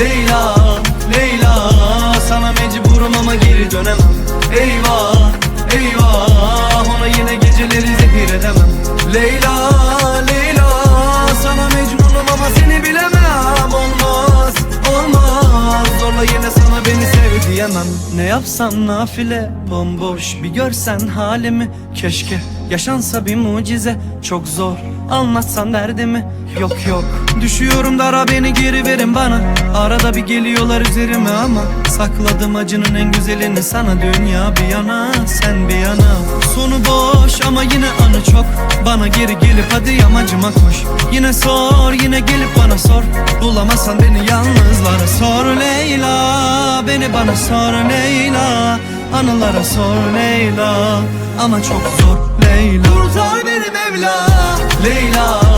Leyla, Leyla Sana mecburum ama geri dönemem. Eyvah. Diyemem Ne yapsam nafile Bomboş bir görsen halimi. Keşke yaşansa bir mucize Çok zor anlatsan derdimi. Yok yok Düşüyorum dara beni geri verin bana. Arada bir geliyorlar üzerime ama Sakladım acının en güzelini sana. Dünya bir yana sen bir yana. Sonu boş ama yine anı çok. Bana geri gelip hadi yamacıma koş Yine sor yine gelip bana sor. Bulamazsan beni yalnızlara sor Leyla Beni bana sor Leyla. Anılara sor Leyla. Ama çok zor Leyla. Kurtar beni Mevla. Leyla